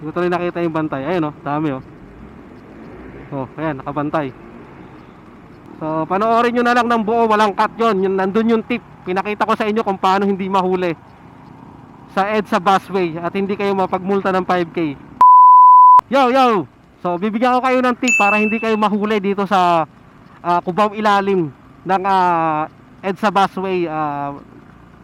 Hindi ko tuloy nakita yung bantay. Ayun oh, dami oh. Oh, ayan, nakabantay. So, panoorin nyo na lang ng buo, walang cut yun. Yun, nandun yung tip. Pinakita ko sa inyo kung paano hindi mahuli sa EDSA busway at hindi kayo mapagmulta ng 5K. Yo, yo! So, bibigyan ko kayo ng tip para hindi kayo mahuli dito sa uh, Cubao ilalim ng ah, EDSA busway. ah,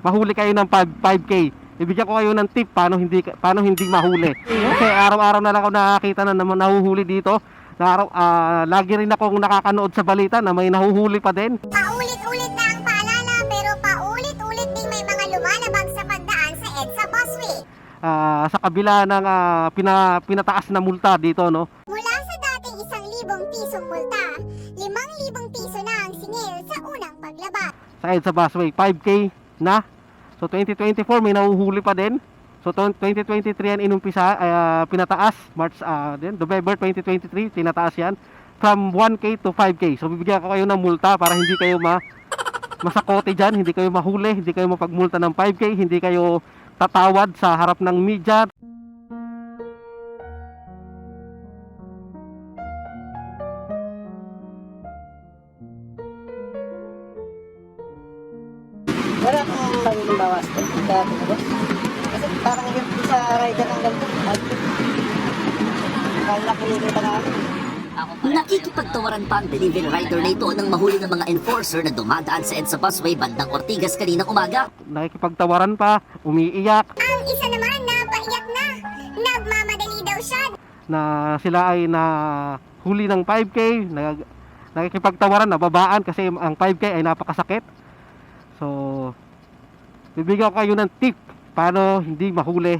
mahuli kayo ng 5, 5K. Bibigyan ko kayo ng tip paano hindi paano hindi mahuli. Kasi araw-araw na lang ako nakakita na naman nahuhuli dito. Na araw, ah, lagi rin akong nakakanood sa balita na may nahuhuli pa din. Paulit-ulit na ang paalala pero paulit-ulit ding may mga lumalabag sa pagdaan sa EDSA busway. ah, sa kabila ng ah, pina, pinataas na multa dito no. Mula sa dating isang libong pisong multa, limang libong piso na ang singil sa unang paglabas. sa EDSA busway 5K na. So 2024 may nahuhuli pa din. So to- 2023 yan inumpisa ah, pinataas March ah din November 2023 tinataas yan from 1K to 5K. So bibigyan ko kayo ng multa para hindi kayo ma masakote diyan, hindi kayo mahuli, hindi kayo mapagmulta ng 5K, hindi kayo tatawad sa harap ng media. Ito nang mahuli ng mga enforcer na dumadaan sa EDSA busway bandang Ortigas kaninang umaga. Nakikipagtawaran pa, umiiyak Ang isa naman na paiyak na, nagmamadali daw siya na sila ay na huli ng 5K, nag, nakikipagtawaran, nababaan kasi ang 5K ay napakasakit. So, bibigyan ko kayo ng tip paano hindi mahuli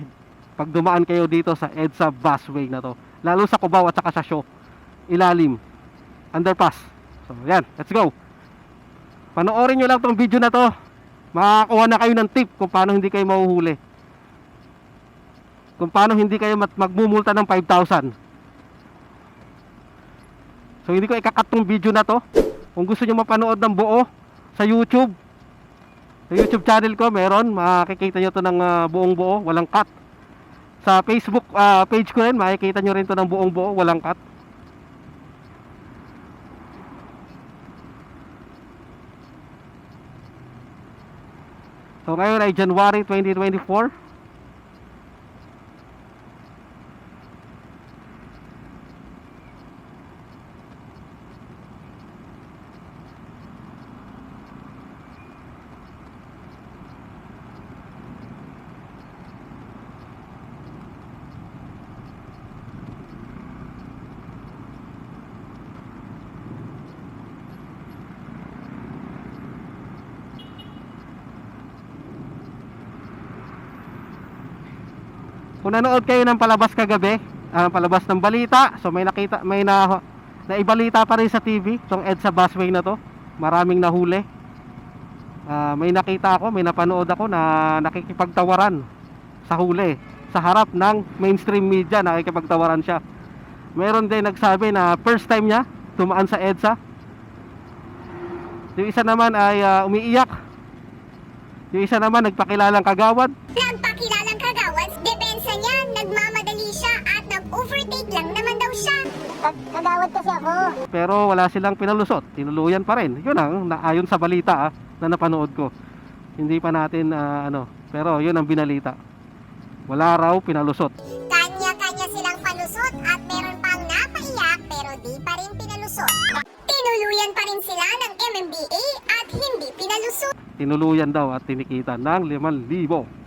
pag dumaan kayo dito sa EDSA busway na to. Lalo sa Cubao at saka sa Shaw. Ilalim. Underpass. So, yan. Let's go. Panoorin nyo lang tong video na to. Makakakuha na kayo ng tip kung paano hindi kayo mahuhuli kung paano hindi kayo magmumulta ng 5,000. So hindi ko ikakat tong video na to. Kung gusto niyo mapanood ng buo sa YouTube, sa YouTube channel ko meron, makikita niyo to ng ah, buong buo, walang cut. Sa Facebook ah, page ko rin, makikita niyo rin to ng buong buo, walang cut. So ngayon ay January 2024. Kung nanood kayo ng palabas kagabi, ah, palabas ng balita, so may nakita, may na, naibalita pa rin sa TV, tong EDSA busway na to. Maraming nahuli. Ah, may nakita ako, may napanood ako na nakikipagtawaran sa huli. Sa harap ng mainstream media, nakikipagtawaran siya. Meron din nagsabi na first time niya tumaan sa EDSA. Yung isa naman ay ah, umiiyak. Yung isa naman nagpakilalang kagawad. Nagpakilalang siya. Kagawad kasi ako. pero wala silang pinalusot. Tinuluyan pa rin. Yun ang na- ayon sa balita ah, na napanood ko. Hindi pa natin ah, ano, pero yun ang binalita. Wala raw pinalusot. Kanya-kanya silang palusot at meron pang napaiyak pero di pa rin pinalusot. Tinuluyan pa rin sila ng MMDA at hindi pinalusot. Tinuluyan daw at tinikita ng 5,000.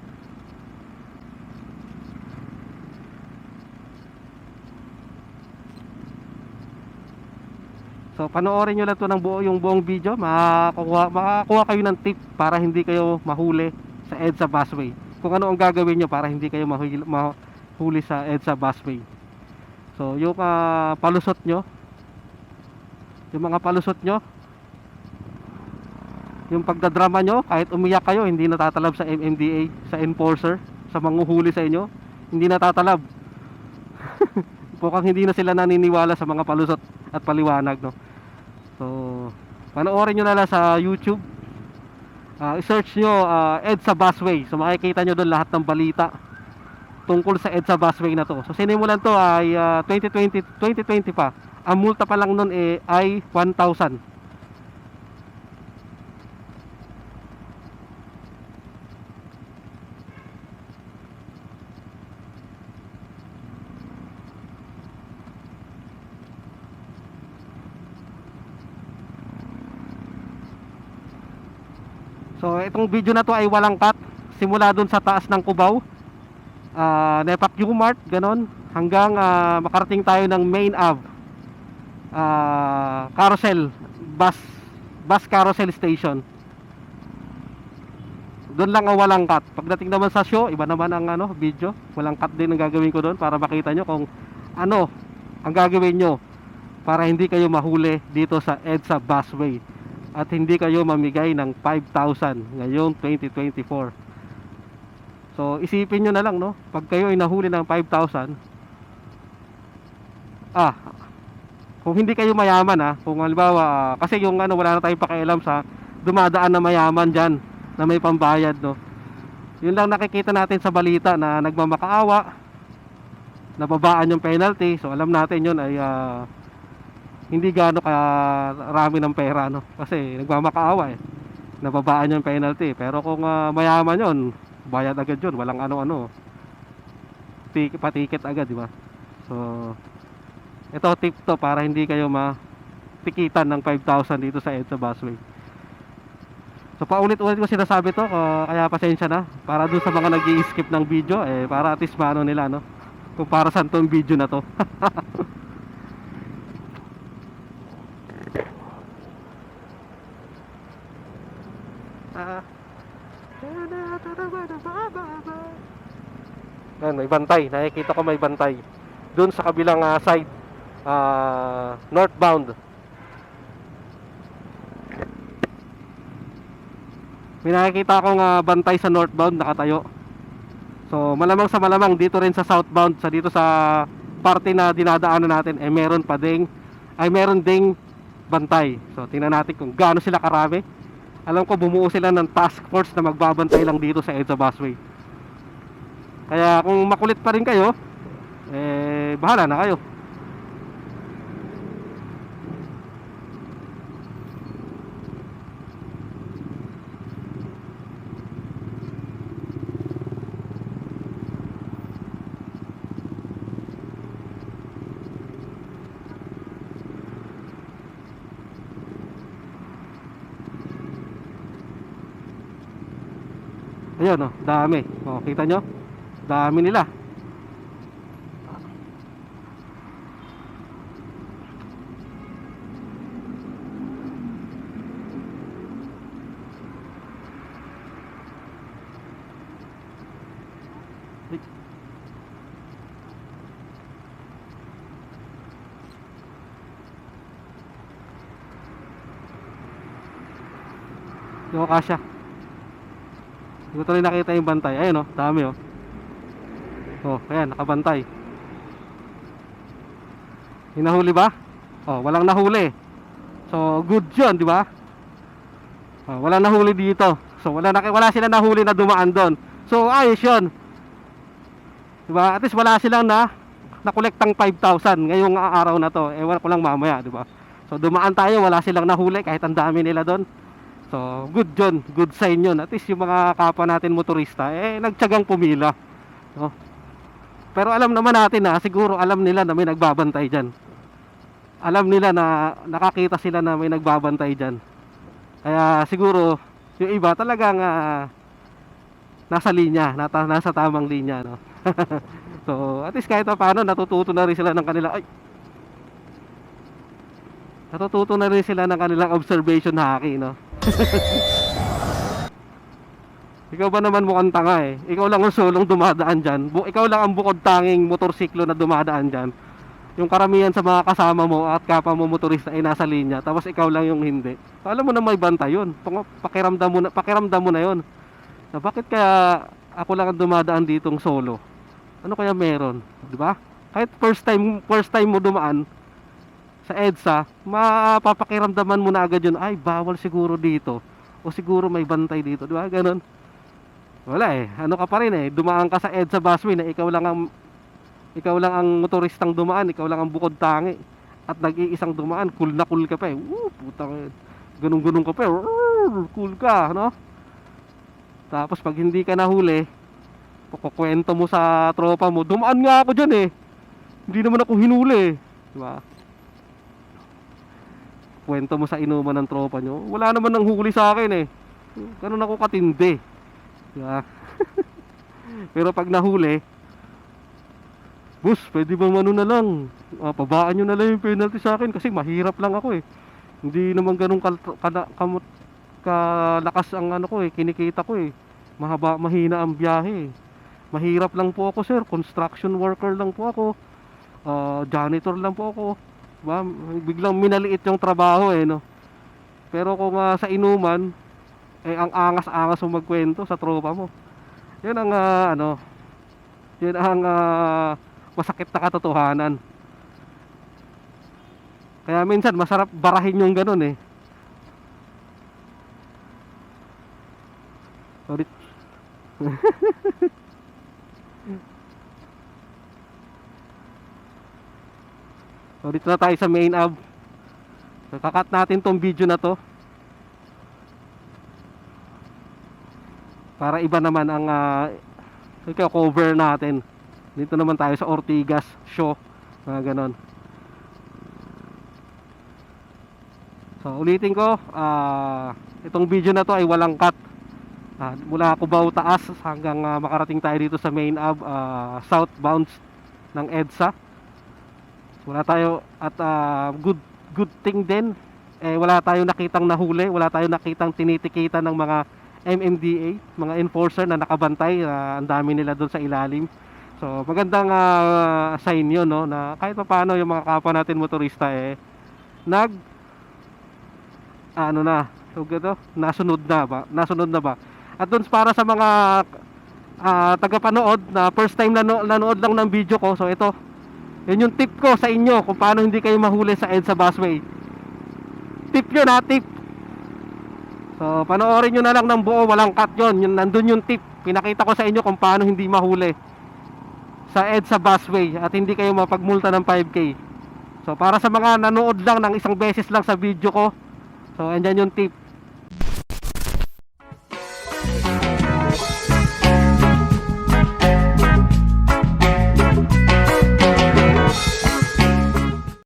So panoorin nyo lang to ng buo yung buong video, makakuha, makakuha kayo ng tip para hindi kayo mahuli sa EDSA busway. Kung ano ang gagawin nyo para hindi kayo mahuli, mahuli sa EDSA busway. So yung ah, palusot nyo, yung mga palusot nyo, yung pagdadrama nyo, kahit umiyak kayo, hindi natatalab sa MMDA, sa enforcer, sa manguhuli sa inyo, hindi natatalab. Mukhang hindi na sila naniniwala sa mga palusot at paliwanag, no? So, panoorin nyo na lang sa YouTube. Ah, i-search nyo ah, EDSA Busway. So, makikita nyo doon lahat ng balita tungkol sa EDSA busway na to. So sinimulan to ay ah, 2020 2020 pa. Ang multa pa lang nun eh, ay 1,000. So itong video na to ay walang cut simula dun sa taas ng Cubao. Ah, Nepa Q Mart ganon hanggang ah, makarating tayo ng Main Ave. Ah, carousel bus bus carousel station. Doon lang ang walang cut. Pagdating naman sa show, iba naman ang ano, video. Walang cut din ang gagawin ko doon para makita nyo kung ano ang gagawin nyo para hindi kayo mahuli dito sa EDSA Busway at hindi kayo mamigay ng 5,000 ngayong 2024. So isipin nyo na lang no, pag kayo ay nahuli ng 5,000 ah kung hindi kayo mayaman ah, kung halimbawa ah, kasi yung ano wala na tayong pakialam sa dumadaan na mayaman diyan na may pambayad no. Yun lang nakikita natin sa balita na nagmamakaawa nababaan yung penalty. So alam natin yun ay ah, hindi gaano karami ng pera no? Kasi nagmamakaawa eh. Nababaan yung penalty. Pero kung ah, mayaman yun bayad agad yun. Walang ano-ano. Tik patiket agad di ba? So ito tip to para hindi kayo matikitan ng 5,000 dito sa EDSA Busway. So paulit-ulit ko sinasabi to kaya pasensya na. Para dun sa mga nag skip ng video eh para at least maano nila no? Kung para saan tong video na to Ah. Yan, may bantay. Nakikita ko may bantay. Doon sa kabilang ah, side, ah, northbound. May nakikita akong ah, bantay sa northbound nakatayo. So, malamang sa malamang dito rin sa southbound, sa dito sa parte na dinadaanan natin, eh meron pa ding, ay meron ding bantay. So, tingnan natin kung gaano sila karami. Alam ko bumuo sila ng task force na magbabantay lang dito sa EDSA Busway. Kaya kung makulit pa rin kayo, eh bahala na kayo. Ayun oh, dami. Oh, kita nyo? Dami nila. Yung kasya. Hindi ko tuloy nakita yung bantay. Ayun oh, dami oh. Oh, ayan, nakabantay. Hinahuli ba? Oh, walang nahuli. So, good 'yun, di ba? Oh, walang nahuli dito. So, wala na wala sila nahuli na dumaan doon. So, ayos 'yun. Di ba? At least wala silang na nakolektang 5,000 ngayong araw na to. Ewan ko lang mamaya, di ba? So, dumaan tayo, wala silang nahuli kahit ang dami nila doon. So, good yun. Good sign yun. At least yung mga kapwa natin motorista, eh, nagtsagang pumila. No? Pero alam naman natin na, siguro alam nila na may nagbabantay dyan. Alam nila na nakakita sila na may nagbabantay dyan. Kaya siguro, yung iba talagang ah, nasa linya, nata, nasa tamang linya. No? so, at least kahit pa paano, natututo na rin sila ng kanila, ay, natututo na rin sila ng kanilang observation haki, no? Ikaw ba naman mukhang tanga eh. Ikaw lang ang sulong dumadaan dyan. Bu- ikaw lang ang bukod tanging motorsiklo na dumadaan dyan. Yung karamihan sa mga kasama mo at kapwa mo motorista ay nasa linya. Tapos ikaw lang yung hindi. Alam mo na may banta yun. Pakiramdam mo na, pakiramdam mo na yun. Na bakit kaya ako lang ang dumadaan ditong solo? Ano kaya meron? Di ba? Kahit first time, first time mo dumaan, sa EDSA, mapapakiramdaman mo na agad yun, ay, bawal siguro dito. O siguro may bantay dito, di ba? Ganon. Wala eh. Ano ka pa rin eh. Dumaan ka sa EDSA busway na ikaw lang ang ikaw lang ang motoristang dumaan, ikaw lang ang bukod tangi. At nag-iisang dumaan, cool na cool ka pa eh. Woo, putang ganun-ganun ka pa eh. Woo, Cool ka, no? Tapos pag hindi ka nahuli, kukwento mo sa tropa mo, dumaan nga ako dyan eh. Hindi naman ako hinuli eh. Di ba? Kwento mo sa inuman ng tropa nyo, wala naman nang huli sa akin eh. Ganun ako katindi. Di ba? Pero pag nahuli, Boss, pwede ba ano na lang? Ah, pabaan nyo na lang yung penalty sa akin kasi mahirap lang ako eh. Hindi naman ganun kal kada, kamot, kalakas ang ano ko eh, kinikita ko eh. Mahaba, mahina ang biyahe eh. Mahirap lang po ako sir, construction worker lang po ako. Ah, janitor lang po ako. Ba, biglang minaliit yung trabaho eh no. Pero kung ah, sa inuman, eh ang angas-angas mo magkwento sa tropa mo. Yan ang ah, ano, yan ang ah, masakit na katotohanan. Kaya minsan masarap barahin yung ganun eh. Sorry. so dito na tayo sa main ab. So, kakat natin tong video na to. Para iba naman ang uh, cover natin. Dito naman tayo sa Ortigas show. Mga ganon. So ulitin ko, ah itong video na to ay walang cut. Ah, mula Cubao taas hanggang ah, makarating tayo dito sa main ab ah, southbound ng EDSA. Wala tayo at ah, good good thing din eh wala tayong nakitang nahuli, wala tayong nakitang tinitikitan ng mga MMDA, mga enforcer na nakabantay, ah, ang dami nila doon sa ilalim. So magandang ah, sign 'yon no na kahit pa paano yung mga kapwa natin motorista eh nag ano na, so gito, nasunod na ba? Nasunod na ba? At doon para sa mga ah, tagapanood na first time nano- nanood lang ng video ko, so ito, yun yung tip ko sa inyo kung paano hindi kayo mahuli sa EDSA busway. Tip yun ha, tip. So, panoorin nyo na lang ng buo, walang cut yun. yun nandun yung tip. Pinakita ko sa inyo kung paano hindi mahuli sa EDSA busway at hindi kayo mapagmulta ng 5K. So, para sa mga nanood lang ng isang beses lang sa video ko, so, andyan yung tip.